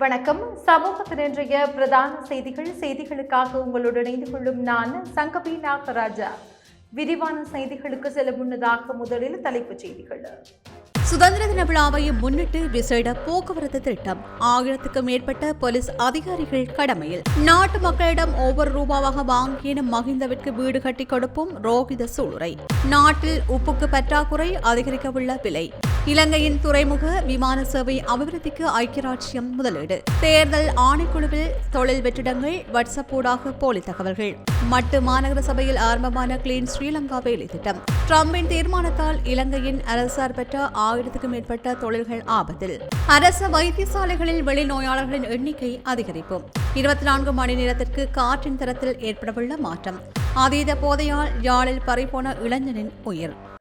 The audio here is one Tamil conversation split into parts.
வணக்கம். சமூகத்தின் இன்றைய பிரதான செய்திகள் செய்திகளுக்காக உங்களுடன் இணைந்து கொள்ளும் நான் சங்கபி நாகராஜா. விரிவான செய்திகளுக்கு செல்ல முன்னதாக முதலில் தலைப்புச் செய்திகள். சுதந்திர தின விழாவை முன்னிட்டு விசேட போக்குவரத்து திட்டம். ஆயிரத்துக்கும் மேற்பட்ட போலீஸ் அதிகாரிகள் கடமையில். நாட்டு மக்களிடம் ஒவ்வொரு ரூபாவாக வாங்கிய மகிந்தவிற்கு வீடு கட்டி கொடுப்போம் ரோஹித சூளுரை. நாட்டில் உப்புக்கு பற்றாக்குறை அதிகரிக்கவுள்ள விலை. இலங்கையின் துறைமுக விமான சேவை அபிவிருத்திக்கு ஐக்கிய ராஜ்யம் முதலீடு. தேர்தல் ஆணைக்குழுவில் தொழில் வெற்றிடங்கள் வாட்ஸ்அப் ஊடாக போலி தகவல்கள். மட்டு மாநகர சபையில் ஆரம்பமான கிளீன் ஸ்ரீலங்கா வேலை திட்டம். டிரம்பின் தீர்மானத்தால் இலங்கையின் அரசார் பெற்ற ஆயிரத்துக்கும் மேற்பட்ட தொழில்கள் ஆபத்தில். அரசு வைத்தியசாலைகளில் வெளிநோயாளர்களின் எண்ணிக்கை அதிகரிப்பு இருபத்தி நான்கு மணி நேரத்திற்கு காற்றின் தரத்தில் ஏற்படவுள்ள மாற்றம். அதீத போதையால் யாழில் பறிபோன இளைஞனின் உயிர்.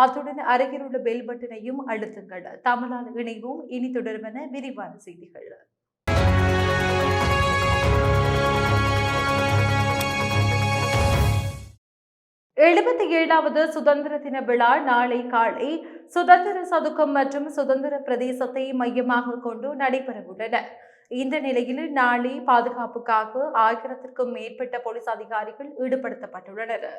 அத்துடன் அருகில் உள்ள பெல் பட்டனையும் அழுத்துங்கள். தமிழால் இணைவோம். இனி தொடர்பென விரிவான செய்திகள். எழுபத்தி ஏழாவது சுதந்திர தின விழா நாளை காலை சுதந்திர சதுக்கம் மற்றும் சுதந்திர பிரதேசத்தை மையமாக கொண்டு நடைபெறவுள்ளன. இந்த நிலையில் நாளை பாதுகாப்புக்காக ஆயிரத்திற்கும் மேற்பட்ட போலீஸ் அதிகாரிகள் ஈடுபடுத்தப்பட்டுள்ளனர்.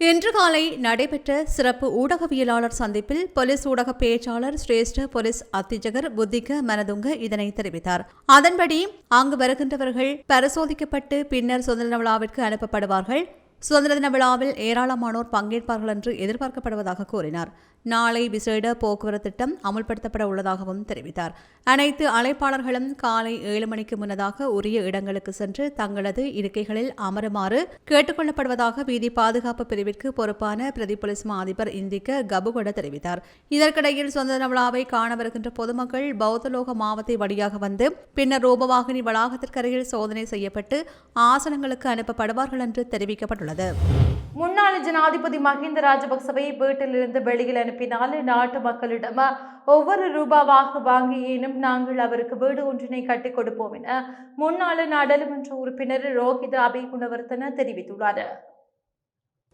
இன்று காலை நடைபெற்ற சிறப்பு ஊடகவியலாளர் சந்திப்பில் போலீஸ் ஊடக பேச்சாளர் சிரேஷ்ட போலீஸ் அத்திஜகர் புத்திக மனதுங்க இதனை தெரிவித்தார். அதன்படி அங்கு வருகின்றவர்கள் பரிசோதிக்கப்பட்டு பின்னர் சுதந்திர விழாவிற்கு அனுப்பப்படுவார்கள். சுதந்திர தின விழாவில் ஏராளமானோர் பங்கேற்பார்கள் என்று எதிர்பார்க்கப்படுவதாக கூறினார். நாளை விசேட போக்குவரத்து திட்டம் அமுல்படுத்தப்பட உள்ளதாகவும் தெரிவித்தார். அனைத்து அழைப்பாளர்களும் காலை ஏழு மணிக்கு முன்னதாக உரிய இடங்களுக்கு சென்று தங்களது இருக்கைகளில் அமருமாறு கேட்டுக்கொள்ளப்படுவதாக வீதி பாதுகாப்பு பிரிவிற்கு பொறுப்பான பிரதி போலீஸ் மா அதிபர் இந்திக்க கபுகொட தெரிவித்தார். இதற்கிடையில் சுதந்திர விழாவை காண வருகின்ற பொதுமக்கள் பௌத்தலோக மாவத்தை வழியாக வந்து பின்னர் ரூபவாகினி வளாகத்திற்கரையில் சோதனை செய்யப்பட்டு ஆசனங்களுக்கு அனுப்பப்படுவார்கள் என்று தெரிவிக்கப்பட்டுள்ளது. முன்னாள் ஜனாதிபதி மஹிந்த ராஜபக்சவை வீட்டிலிருந்து வெளியில் அனுப்பினால் நாட்டு மக்களிடம் ஒவ்வொரு ரூபாவாக வாங்கியேனும் நாங்கள் அவருக்கு வீடு ஒன்றினை கட்டி கொடுப்போம் என முன்னாள் நாடாளுமன்ற உறுப்பினர் ரோஹித அபிகுணவர்த்தன தெரிவித்துள்ளார்.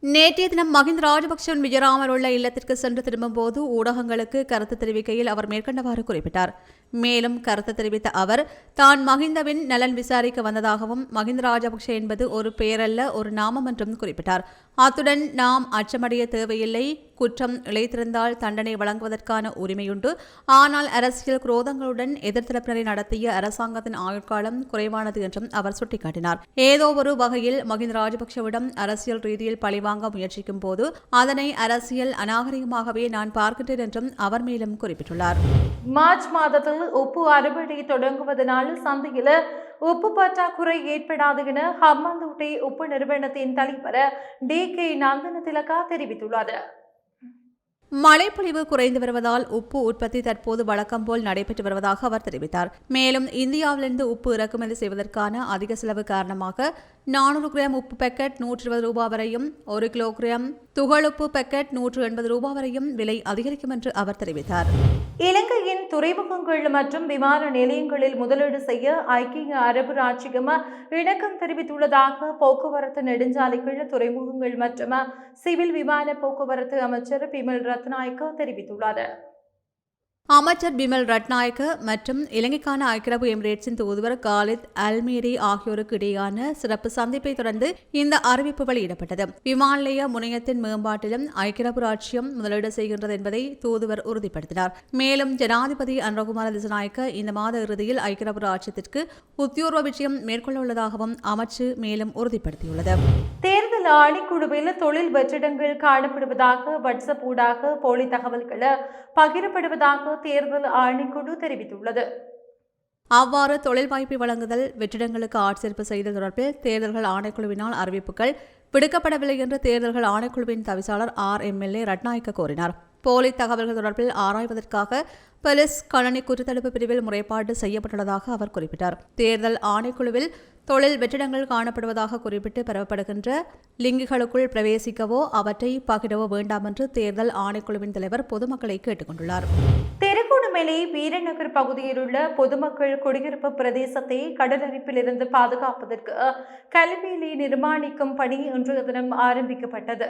நேற்றைய தினம் மஹிந்த ராஜபக்சவின் விஜயராமர் உள்ள இல்லத்திற்கு சென்று திரும்பும் போது ஊடகங்களுக்கு கருத்து தெரிவிக்கையில் அவர் மேற்கண்டவாறு குறிப்பிட்டார். மேலும் கருத்து தெரிவித்த அவர் தான் மஹிந்தவின் நலன் விசாரிக்க வந்ததாகவும் மஹிந்த ராஜபக்ஷ என்பது ஒரு பெயரல்ல ஒரு நாமம் என்றும் குறிப்பிட்டார். அத்துடன் நாம் அச்சமடைய தேவையில்லை. குற்றம் இழைத்திருந்தால் தண்டனை வழங்குவதற்கான உரிமையுண்டு. ஆனால் அரசியல் குரோதங்களுடன் எதிர்த்தரப்பினரை நடத்திய அரசாங்கத்தின் ஆயுட்காலம் குறைவானது என்றும் அவர் சுட்டிக்காட்டினார். ஏதோ ஒரு வகையில் மஹிந்த ராஜபக்ஷவிடம் அரசியல் ரீதியில் பழிவாங்க முயற்சிக்கும் போது அதனை அரசியல் அநாகரிகமாகவே நான் பார்க்கின்றேன் என்றும் அவர் மேலும் குறிப்பிட்டுள்ளார். மார்ச் மாதத்தில் உப்பு அறுவடை தொடங்குவதனால் சந்தையில் உப்பு பற்றாக்குறை ஏற்படாது என ஹம்மந்தூட்டை உப்பு நிறுவனத்தின் தலைவர் டி கே நந்தன திலகா தெரிவித்துள்ளார். மழைப்பொழிவு குறைந்து வருவதால் உப்பு உற்பத்தி தற்போது வழக்கம் போல் நடைபெற்று வருவதாக அவர் தெரிவித்தார். மேலும் இந்தியாவிலிருந்து உப்பு இறக்குமதி செய்வதற்கான அதிக செலவு காரணமாக நானூறு கிராம் உப்பு பேக்கெட் நூற்றி இருபது ரூபாய் வரையும் ஒரு கிலோகிராம் துகளுப்பு பேக்கெட் நூற்று எண்பது ரூபாய் வரையும் விலை அதிகரிக்கும் என்று அவர் தெரிவித்தார். இலங்கையின் துறைமுகங்கள் மற்றும் விமான நிலையங்களில் முதலீடு செய்ய ஐக்கிய அரபு ராச்சியம் இணக்கம் தெரிவித்துள்ளதாக போக்குவரத்து நெடுஞ்சாலைகள் துறைமுகங்கள் மற்றும் சிவில் விமான போக்குவரத்து அமைச்சர் பிமல் ரத்நாயக்க தெரிவித்துள்ளார். அமைச்சர் பிமல் ரட்நாயக்க மற்றும் இலங்கைக்கான ஐக்கிய அரபு எமிரேட்ஸின் தூதுவர் காலித் அல்மீரி ஆகியோருக்கு இடையான சிறப்பு சந்திப்பை தொடர்ந்து இந்த அறிவிப்பு வெளியிடப்பட்டது. விமான நிலைய முனையத்தின் மேம்பாட்டிலும் ஐக்கிய அரபு ராஜ்யம் முதலீடு செய்கின்றது என்பதை தூதுவர் உறுதிப்படுத்தினார். மேலும் ஜனாதிபதி அனுரகுமார திசநாயக்க இந்த மாத இறுதியில் ஐக்கிய அரபு ராஜ்யத்திற்கு உத்தியோர்வ விஷயம் மேற்கொள்ள உள்ளதாகவும் அமைச்சு மேலும் உறுதிப்படுத்தியுள்ளது. இந்த ஆணைக்குழுவில் தொழில் வெற்றிடங்கள் காணப்படுவதாக வாட்ஸ்அப் ஊடாக போலி தகவல்களை பகிரப்படுவதாக தேர்தல் ஆணைக்குழு தெரிவித்துள்ளது. அவ்வாறு தொழில் வாய்ப்பு வழங்குதல் வெற்றிடங்களுக்கு ஆட்சேர்ப்பு செய்தல் தொடர்பில் தேர்தல்கள் ஆணைக்குழுவினால் அறிவிப்புகள் விடுக்கப்படவில்லை என்று தேர்தல்கள் ஆணைக்குழுவின் தவிசாளர் ஆர் எம்எல்ஏ ரட்நாயக்க கோரினார். போலி தகவல்கள் தொடர்பில் ஆராய்வதற்காக போலீஸ் கணனி குற்றத்தடுப்பு பிரிவில் முறைப்பாடு செய்யப்பட்டுள்ளதாக அவர் குறிப்பிட்டார். தேர்தல் ஆணைக்குழுவில் தொழில் வெற்றிடங்கள் காணப்படுவதாக குறிப்பிட்டு பெறப்படுகின்ற லிங்குகளுக்குள் பிரவேசிக்கவோ அவற்றை பகிரவோ வேண்டாம் என்று தேர்தல் ஆணைக்குழுவின் தலைவர் பொதுமக்களை கேட்டுக்கொண்டுள்ளார். திருகோணமலை வீரநகர் பகுதியில் உள்ள பொதுமக்கள் குடியிருப்பு பிரதேசத்தை கடலரிப்பிலிருந்து பாதுகாப்பதற்கு கல்வியிலே நிர்மாணிக்கும் பணி இன்றைய தினம் ஆரம்பிக்கப்பட்டது.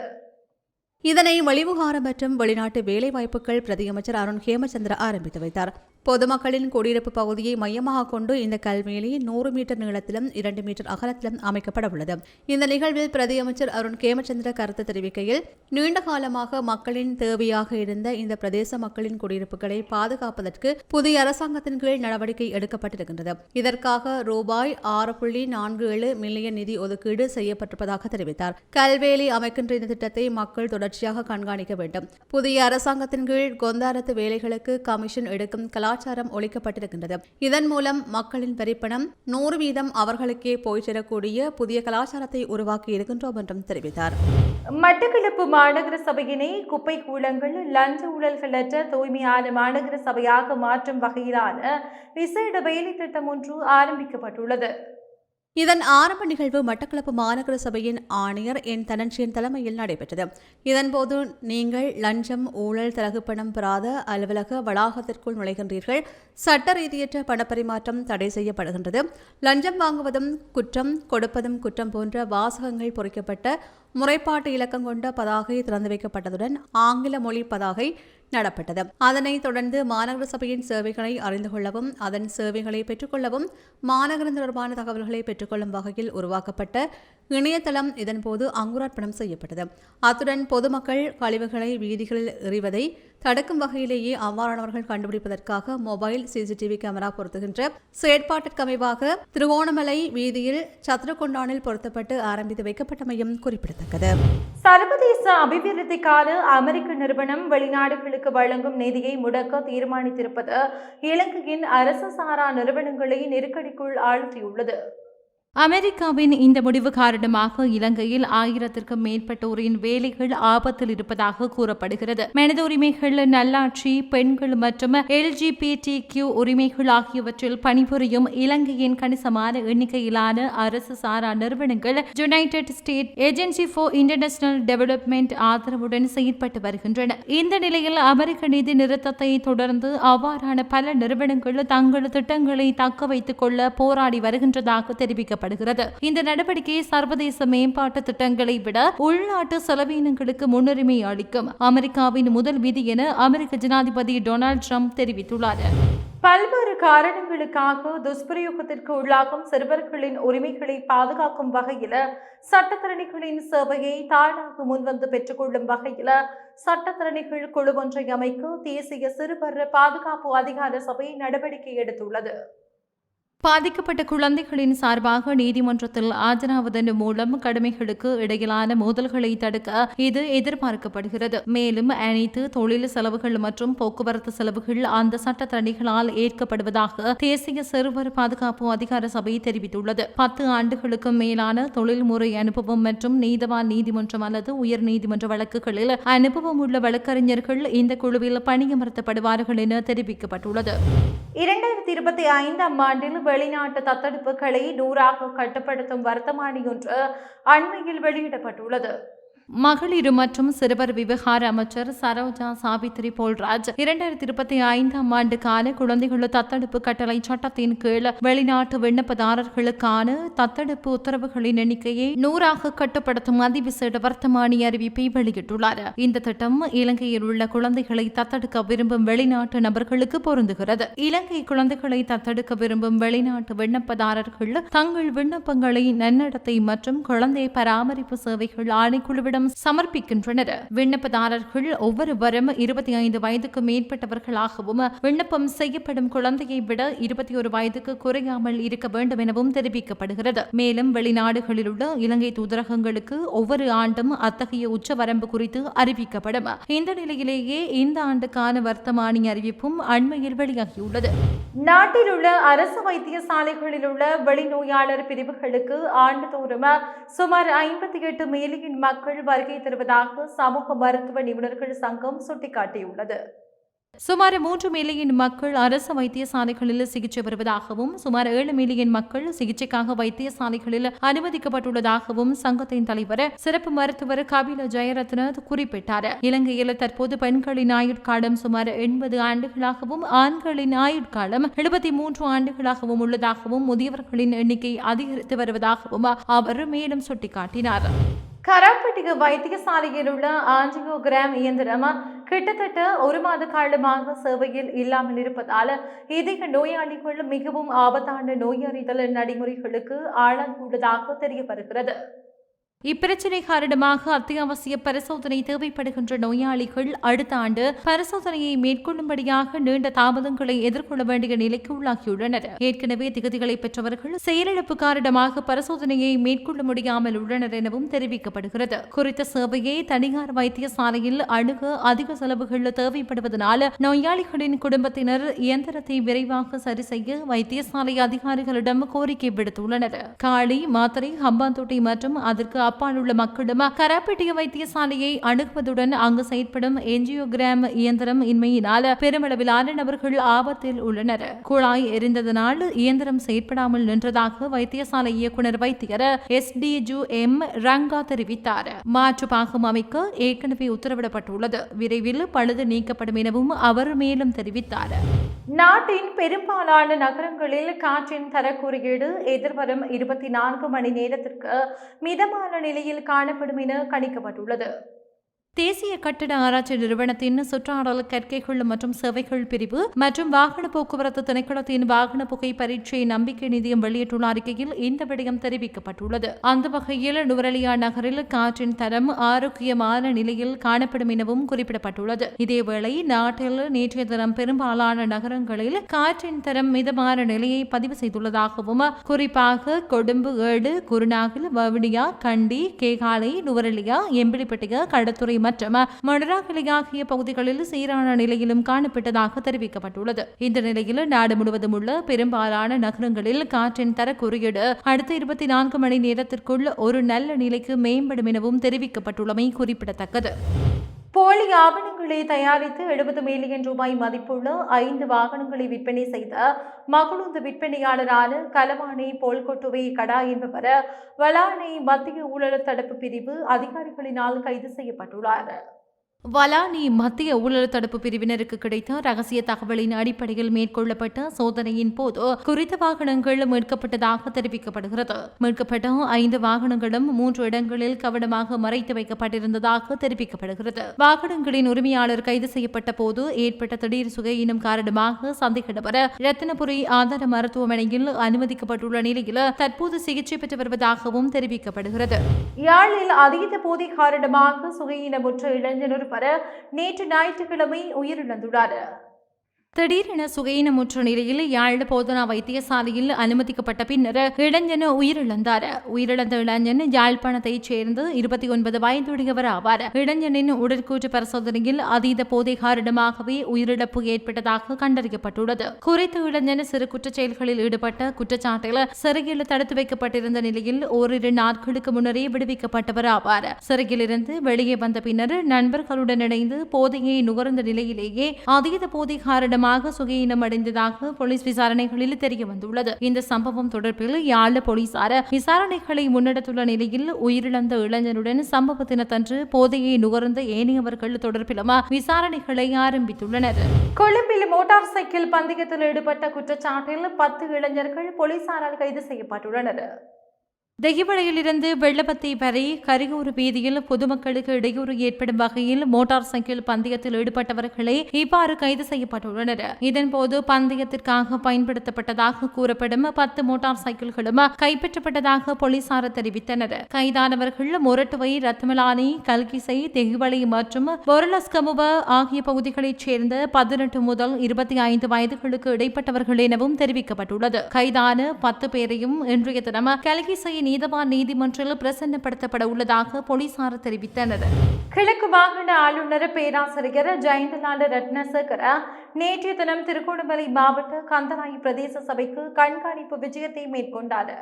இதனை வெளிவிவகாரம் மற்றும் வெளிநாட்டு வேலைவாய்ப்புகள் பிரதியமைச்சர் அருண் ஹேமச்சந்திர ஆரம்பித்து வைத்தார். பொதுமக்களின் குடியிருப்பு பகுதியை மையமாக கொண்டு இந்த கல்வேலி நூறு மீட்டர் நீளத்திலும் இரண்டு மீட்டர் அகலத்திலும் அமைக்கப்பட உள்ளது. இந்த நிகழ்வில் பிரதியமைச்சர் அருண் கேமச்சந்திர கருத்து தெரிவிக்கையில் நீண்ட காலமாக மக்களின் தேவையாக இருந்த இந்த பிரதேச மக்களின் குடியிருப்புகளை பாதுகாப்பதற்கு புதிய அரசாங்கத்தின் கீழ் நடவடிக்கை எடுக்கப்பட்டிருக்கின்றது. இதற்காக ரூபாய் ஆறு புள்ளி நான்கு ஏழு மில்லியன் நிதி ஒதுக்கீடு செய்யப்பட்டிருப்பதாக தெரிவித்தார். கல்வேலி அமைக்கின்ற இந்த திட்டத்தை மக்கள் தொடர்ச்சியாக கண்காணிக்க வேண்டும். புதிய அரசாங்கத்தின் கீழ் கொந்தாரத்து வேலைகளுக்கு கமிஷன் எடுக்கும் கலாச்சாரம் ஒழிக்கப்பட்டிருக்கின்றது. இதன் மூலம் மக்களின் வரிப்பணம் நூறு வீதம் அவர்களுக்கே போய்சேரக்கூடிய புதிய கலாச்சாரத்தை உருவாக்கி இருக்கின்றோம் என்றும் தெரிவித்தார். மட்டக்களப்பு மாநகர சபையினை குப்பை கூலங்கள் லஞ்ச ஊழல்களற்ற தூய்மையான மாநகர சபையாக மாற்றும் வகையிலான விசேட வேலை திட்டம் ஒன்று ஆரம்பிக்கப்பட்டுள்ளது. இதன் ஆரம்ப நிகழ்வு மட்டக்களப்பு மாநகர சபையின் ஆணையர் என் தனஞ்சயன் தலைமையில் நடைபெற்றது. இதன்போது நீங்கள் லஞ்சம் ஊழல் தலகுப்பணம் பெறாத அலுவலக வளாகத்திற்குள் நுழைகின்றீர்கள். சட்ட ரீதியற்ற பணப்பரிமாற்றம் தடை செய்யப்படுகின்றது. லஞ்சம் வாங்குவதும் குற்றம் கொடுப்பதும் குற்றம் போன்ற வாசகங்கள் பொறிக்கப்பட்ட முறைப்பாட்டு இலக்கம் கொண்ட பதாகை திறந்து வைக்கப்பட்டதுடன் ஆங்கில மொழி பதாகை நடப்பட்டது. அதனைத் தொடர்ந்து மாநகர சபையின் சேவைகளை அறிந்து கொள்ளவும் அதன் சேவைகளை பெற்றுக்கொள்ளவும் மாநகரம் தொடர்பான தகவல்களை பெற்றுக்கொள்ளும் வகையில் உருவாக்கப்பட்ட இணையதளம் இதன்போது அங்குரார்ப்பணம் செய்யப்பட்டது. அத்துடன் பொதுமக்கள் கழிவுகளை வீதிகளில் எறிவதை தடுக்கும் வகையிலேயே அவ்வாறானவர்கள் கண்டுபிடிப்பதற்காக மொபைல் சிசிடிவி கேமரா பொருத்துகின்ற செயற்பாட்டிற்கு அமைவாக திருவோணமலை வீதியில் சத்ரகொண்டானில் பொருத்தப்பட்டு ஆரம்பித்து வைக்கப்பட்டமையும் குறிப்பிடத்தக்கது. சர்வதேச அபிவிருத்திக்கான அமெரிக்க நிறுவனம் வெளிநாடுகளுக்கு வழங்கும் நிதியை முடக்க தீர்மானித்திருப்பது இலங்கையின் அரசு சாரா நிறுவனங்களை நெருக்கடிக்குள் ஆழ்த்தியுள்ளது. அமெரிக்காவின் இந்த முடிவு காரணமாக இலங்கையில் ஆயிரத்திற்கும் மேற்பட்டோரின் வேலைகள் ஆபத்தில் இருப்பதாக கூறப்படுகிறது. மனித உரிமைகள் நல்லாட்சி பெண்கள் மற்றும் எல்ஜிபிடி கியூ உரிமைகள் ஆகியவற்றில் பணிபுரியும் இலங்கையின் கணிசமான எண்ணிக்கையிலான அரசு சாரா நிறுவனங்கள் United State agency for international development ஆதரவுடன் செயற்பட்டு வருகின்றன. இந்த நிலையில் அமெரிக்க நிதி நிறுத்தத்தை தொடர்ந்து அவ்வாறான பல நிறுவனங்கள் தங்கள் திட்டங்களை தக்க வைத்துக் கொள்ள போராடி வருகின்றதாக தெரிவிக்கப்பட்டது தெரிவிக்கப்படுகிறது இந்த நடவடிக்கை சர்வதேச மேம்பாட்டு திட்டங்களை விட உள்நாட்டு செலவீனங்களுக்கு முன்னுரிமை அளிக்கும். அமெரிக்காவின் முதல் விதி என அமெரிக்க ஜனாதிபதி டொனால்டு ட்ரம்ப் தெரிவித்துள்ளார். பல்வேறு காரணங்களுக்காக துஷ்பிரயோகத்திற்கு உள்ளாகும் சிறுவர்களின் உரிமைகளை பாதுகாக்கும் வகையில சட்டத்திறனிகளின் சேவையை தானாக முன்வந்து பெற்றுக்கொள்ளும் வகையில சட்டத்திறனிகள் குழு ஒன்றை அமைக்க தேசிய சிறுவர் பாதுகாப்பு அதிகார சபை நடவடிக்கை எடுத்துள்ளது. பாதிக்கப்பட்ட குழந்தைகளின் சார்பாக நீதிமன்றத்தில் ஆஜராவதன் மூலம் கடமைகளுக்கு இடையிலான மோதல்களை தடுக்க இது எதிர்பார்க்கப்படுகிறது. மேலும் அனைத்து தொழில் செலவுகள் மற்றும் போக்குவரத்து செலவுகள் அந்த சட்டத்தணிகளால் ஏற்கப்படுவதாக தேசிய சிறுவர் பாதுகாப்பு அதிகார சபை தெரிவித்துள்ளது. பத்து ஆண்டுகளுக்கும் மேலான தொழில்முறை அனுபவம் மற்றும் நீதவான் நீதிமன்றம் அல்லது உயர் நீதிமன்ற வழக்குகளில் அனுபவம் உள்ள வழக்கறிஞர்கள் இந்த குழுவில் பணியமர்த்தப்படுவார்கள் என தெரிவிக்கப்பட்டுள்ளது. இரண்டாயிரத்தி இருபத்தி ஐந்தாம் ஆண்டில் வெளிநாட்டு தத்தெடுப்புகளை நூறாக கட்டுப்படுத்தும் வர்த்தமானி ஒன்று அண்மையில் வெளியிடப்பட்டுள்ளது. மகளிர் மற்றும் சிறுவர் விவகார அமைச்சர் சரோஜா சாவித்ரி போல்ராஜ் இரண்டாயிரத்தி இருபத்தி ஐந்தாம் ஆண்டு கால குழந்தைகள் தத்தெடுப்பு கட்டளை சட்டத்தின் கீழ் வெளிநாட்டு விண்ணப்பதாரர்களுக்கான தத்தெடுப்பு உத்தரவுகளின் எண்ணிக்கையை நூறாக கட்டுப்படுத்தும் அதிவிசேட வர்த்தமானி அறிவிப்பை வெளியிட்டுள்ளார். இந்த திட்டம் இலங்கையில் உள்ள குழந்தைகளை தத்தெடுக்க விரும்பும் வெளிநாட்டு நபர்களுக்கு பொருந்துகிறது. இலங்கை குழந்தைகளை தத்தெடுக்க விரும்பும் வெளிநாட்டு விண்ணப்பதாரர்கள் தங்கள் விண்ணப்பங்களை நன்னடத்தை மற்றும் குழந்தை பராமரிப்பு சேவைகள் ஆணைக்குழுவிடம் சமர்ப்பிக்கின்றனர். விண்ணப்பதாரர்கள் ஒவ்வொருவரும் இருபத்தி ஐந்து வயதுக்கு மேற்பட்டவர்களாகவும் விண்ணப்பம் செய்யப்படும் குழந்தையை விட இருபத்தி ஒரு வயதுக்கு குறையாமல் இருக்க வேண்டும் எனவும் தெரிவிக்கப்படுகிறது. மேலும் வெளிநாடுகளில் உள்ள இலங்கை தூதரகங்களுக்கு ஒவ்வொரு ஆண்டும் அத்தகைய உச்சவரம்பு குறித்து அறிவிக்கப்படும். இந்த நிலையிலேயே இந்த ஆண்டுக்கான வர்த்தமானி அறிவிப்பும் அண்மையில் வெளியாகியுள்ளது. நாட்டில் உள்ள அரசு வைத்தியசாலைகளில் உள்ள வெளிநோயாளர் பிரிவுகளுக்கு ஆண்டுதோறும் சுமார் ஐம்பத்தி எட்டு மில்லியன் மக்கள் வருகை தருவதாக சமூக மருத்துவ நிபுணர்கள் சங்கம் சுட்டிக்காட்டியுள்ளது. சுமார் மூன்று மில்லியன் மக்கள் அரசு வைத்தியசாலைகளில் சிகிச்சை பெறுவதாகவும் சுமார் ஏழு மில்லியன் மக்கள் சிகிச்சைக்காக வைத்தியசாலைகளில் அனுமதிக்கப்பட்டுள்ளதாகவும் சங்கத்தின் தலைவர் சிறப்பு மருத்துவர் கபில ஜெயரத்ன குறிப்பிட்டார். இலங்கையில் தற்போது பெண்களின் ஆயுட்காலம் சுமார் எண்பது ஆண்டுகளாகவும் ஆண்களின் ஆயுட்காலம் எழுபத்தி மூன்று ஆண்டுகளாகவும் உள்ளதாகவும் முதியவர்களின் எண்ணிக்கை அதிகரித்து வருவதாகவும் அவர் மேலும் சுட்டிக்காட்டினார். கராப்பட்டிக வைத்தியசாலையில் உள்ள ஆஞ்சியோகிராம் இயந்திரம் கிட்டத்தட்ட ஒரு மாத காலமாக சேவையில் இல்லாமல் இருப்பதால் இதய நோயாளிகள் மிகவும் ஆபத்தான நோயறிதல் நடைமுறைகளுக்கு ஆளாகியுள்ளதாக தெரிய வருகிறது இப்பிரச்சினை காரணமாக அத்தியாவசிய பரிசோதனை தேவைப்படுகின்ற நோயாளிகள் அடுத்த ஆண்டு பரிசோதனையை மேற்கொள்ளும்படியாக நீண்ட தாமதங்களை எதிர்கொள்ள வேண்டிய நிலைக்கு உள்ளாகியுள்ளனர். ஏற்கனவே திகதிகளை பெற்றவர்கள் செயலிழப்பு காரணமாக பரிசோதனையை மேற்கொள்ள முடியாமல் உள்ளனர் எனவும் தெரிவிக்கப்படுகிறது. குறித்த சேவையை தனியார் வைத்தியசாலையில் அணுக அதிக செலவுகள் தேவைப்படுவதனால் நோயாளிகளின் குடும்பத்தினர் இயந்திரத்தை விரைவாக சரி செய்ய வைத்தியசாலை அதிகாரிகளிடம் கோரிக்கை விடுத்துள்ளனர். காளி மாத்திரை ஹம்பாந்தோட்டை மற்றும் அதற்கு அப்பால் உள்ள மக்களும் கராப்பேட்டிய வைத்தியசாலையை அணுகுவதுடன் அங்கு செயற்படும் என்ஜியோகிராம் இயந்திரம் இன்மையினால் பெருமளவிலான நபர்கள் ஆபத்தில் உள்ளனர். குழாய் எரிந்ததனால் இயந்திரம் செயற்படாமல் நின்றதாக வைத்தியசாலை இயக்குனர் வைத்தியர் S D J M Ranga தெரிவித்தார். மாற்று பாகம் அமைக்க ஏற்கனவே உத்தரவிடப்பட்டுள்ளது. விரைவில் பழுது நீக்கப்படும் எனவும் அவர் மேலும் தெரிவித்தார். நாட்டின் பெரும்பாலான நகரங்களில் காற்றின் தர குறியீடு எதிர்வரும் இருபத்தி நான்கு மணி நேரத்திற்கு மிதமான நிலையில் காணப்படும் என கணிக்கப்பட்டுள்ளது. தேசிய கட்டிட ஆராய்ச்சி நிறுவனத்தின் சுற்றாடல் கற்கைகள் மற்றும் சேவைகள் பிரிவு மற்றும் வாகன போக்குவரத்து திணைக்களத்தின் வாகன புகை பரீட்சை நம்பிக்கை நிதியம் வெளியிட்டுள்ள அறிக்கையில் இந்த விடயம் தெரிவிக்கப்பட்டுள்ளது. அந்த வகையில் நுவரலியா நகரில் காற்றின் தரம் ஆரோக்கியமான நிலையில் காணப்படும் எனவும் குறிப்பிடப்பட்டுள்ளது. இதேவேளை நாட்டில் நேற்றைய தினம் பெரும்பாலான நகரங்களில் காற்றின் தரம் மிதமான நிலையை பதிவு செய்துள்ளதாகவும் குறிப்பாக கொழும்பு ஏடு குருநாகல் வவுனியா கண்டி கேகாலை நுவரலியா எம்பிலிப்பட்டிய கடத்துறை மற்றும் மணராகலை ஆகிய பகுதிகளில் சீரான நிலையிலும் காணப்பட்டதாக தெரிவிக்கப்பட்டுள்ளது. இந்த நிலையில் நாடு முழுவதும் உள்ள பெரும்பாலான நகரங்களில் காற்றின் தர குறியீடு அடுத்த இருபத்தி நான்கு மணி நேரத்திற்குள் ஒரு நல்ல நிலைக்கு மேம்படும் எனவும் தெரிவிக்கப்பட்டுள்ளமை குறிப்பிடத்தக்கது. போலி ஆவணங்களை தயாரித்து எழுபது மில்லியன் ரூபாய் மதிப்புள்ள ஐந்து வாகனங்களை விற்பனை செய்த மகளுந்து விற்பனையாளரான கலவாணி போல்கொட்டுவை கடா என்பவர் வலானை மத்திய ஊழல் தடுப்பு பிரிவு அதிகாரிகளினால் கைது செய்யப்பட்டுள்ளார். வலானி மத்திய ஊழல் தடுப்பு பிரிவினருக்கு கிடைத்த ரகசிய தகவலின் அடிப்படையில் மேற்கொள்ளப்பட்ட சோதனையின் போது குறித்த வாகனங்கள் மீட்கப்பட்டதாக தெரிவிக்கப்படுகிறது. மீட்கப்பட்ட ஐந்து வாகனங்களும் மூன்று இடங்களில் கவனமாக மறைத்து வைக்கப்பட்டிருந்ததாக தெரிவிக்கப்படுகிறது. வாகனங்களின் உரிமையாளர் கைது செய்யப்பட்ட போது ஏற்பட்ட திடீர் சுகையினம் காரணமாக சந்தேக நபர் ரத்தினபுரி ஆதார மருத்துவமனையில் அனுமதிக்கப்பட்டுள்ள நிலையில் தற்போது சிகிச்சை பெற்று வருவதாகவும் தெரிவிக்கப்படுகிறது. யாழில் அதீத போதை காரணமாக சுகையினமுற்ற இளைஞர் பெற நேற்று ஞாயிற்றுக்கிழமை உயிரிழந்துள்ளார். திடீரென சுகையினமுற்ற நிலையில் யாழ் போதனா வைத்தியசாலையில் அனுமதிக்கப்பட்ட பின்னர் இளைஞன் உயிரிழந்தார். உயிரிழந்த இளைஞன் யாழ்ப்பாணத்தைச் சேர்ந்து இருபத்தி ஒன்பது வயதுடையவர் ஆவார். இளைஞனின் உடற்கூற்று பரிசோதனையில் அதீத போதை காரணமாகவே உயிரிழப்பு ஏற்பட்டதாக கண்டறியப்பட்டுள்ளது. குறித்த இளைஞன் சிறு குற்றச் செயல்களில் ஈடுபட்ட குற்றச்சாட்டில் சிறையில் தடுத்து வைக்கப்பட்டிருந்த நிலையில் ஓரிரு நாட்களுக்கு முன்னரே விடுவிக்கப்பட்டவர் ஆவார். சிறையிலிருந்து வெளியே வந்த பின்னர் நண்பர்களுடன் இணைந்து போதையை நுகர்ந்த நிலையிலேயே அதீத போதை காரணமாக சுகையினம் அடைந்ததாக போலீஸ் விசாரணைகளில் தெரிய வந்துள்ளது. இந்த சம்பவம் தொடர்பில் யாழ் போலீசார் விசாரணைகளை முன்னெடுத்துள்ள நிலையில் உயிரிழந்த இளைஞருடன் சம்பவ தினத்தன்று போதையை நுகர்ந்த ஏனையவர்கள் தொடர்பிலும் விசாரணைகளை ஆரம்பித்துள்ளனர். கொழும்பில் மோட்டார் சைக்கிள் பந்தயத்தில் ஈடுபட்ட குற்றச்சாட்டில் பத்து இளைஞர்கள் போலீசாரால் கைது செய்யப்பட்டுள்ளனர். தெகிவளையிலிருந்து வெள்ளப்பத்தை வரை கரிகூர் வீதியில் பொதுமக்களுக்கு இடையூறு ஏற்படும் வகையில் மோட்டார் சைக்கிள் பந்தயத்தில் ஈடுபட்டவர்களே இவ்வாறு கைது செய்யப்பட்டுள்ளனர். இதன்போது பந்தயத்திற்காக பயன்படுத்தப்பட்டதாக கூறப்படும் பத்து மோட்டார் சைக்கிள்களும் கைப்பற்றப்பட்டதாக போலீசார் தெரிவித்தனர். கைதானவர்கள் மொரட்டுவை ரத்மலானி கல்கிசை தெகிவளை மற்றும் பொருளஸ்கமுவ ஆகிய பகுதிகளைச் சேர்ந்த பதினெட்டு முதல் இருபத்தி ஐந்து வயதுகளுக்கு இடைப்பட்டவர்கள் எனவும் தெரிவிக்கப்பட்டுள்ளது. கைதான பத்து பேரையும் இன்றைய தினம் கல்கிசையின் நீதவான் நீதிமன்றில் பிரசன்னப்படுத்தப்பட உள்ளதாக போலீசார் தெரிவித்தனர். கிழக்கு மாகாண ஆளுநர் பேராசிரியர் ஜெயந்தலால் ரத்னசேகர நேற்றைய தினம் திருகோணமலை மாவட்ட கந்தராய் பிரதேச சபைக்கு கண்காணிப்பு விஜயத்தை மேற்கொண்டார்.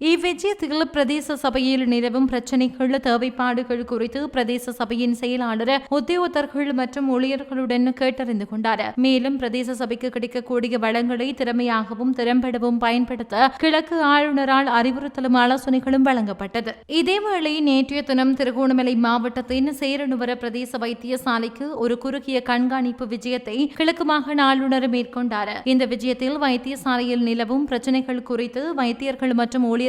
இவ்விஜயத்தில் பிரதேச சபையில் நிலவும் பிரச்சினைகள் தேவைப்பாடுகள் குறித்து பிரதேச சபையின் செயலாளர் உத்தியோகத்தர்கள் மற்றும் ஊழியர்களுடன் கேட்டறிந்து கொண்டார் மேலும் பிரதேச சபைக்கு கிடைக்கக்கூடிய வளங்களை திறமையாகவும் திறம்படவும் பயன்படுத்த கிழக்கு ஆளுநரால் அறிவுறுத்தலும் ஆலோசனைகளும் வழங்கப்பட்டது இதேவேளை நேற்றைய தினம் திருகோணமலை மாவட்டத்தின் சேரனுவர பிரதேச வைத்தியசாலைக்கு ஒரு குறுகிய கண்காணிப்பு விஜயத்தை கிழக்கு மாகாண ஆளுநர் மேற்கொண்டார் இந்த விஜயத்தில் வைத்தியசாலையில் நிலவும் பிரச்சினைகள் குறித்து வைத்தியர்கள் மற்றும் ஊழியர்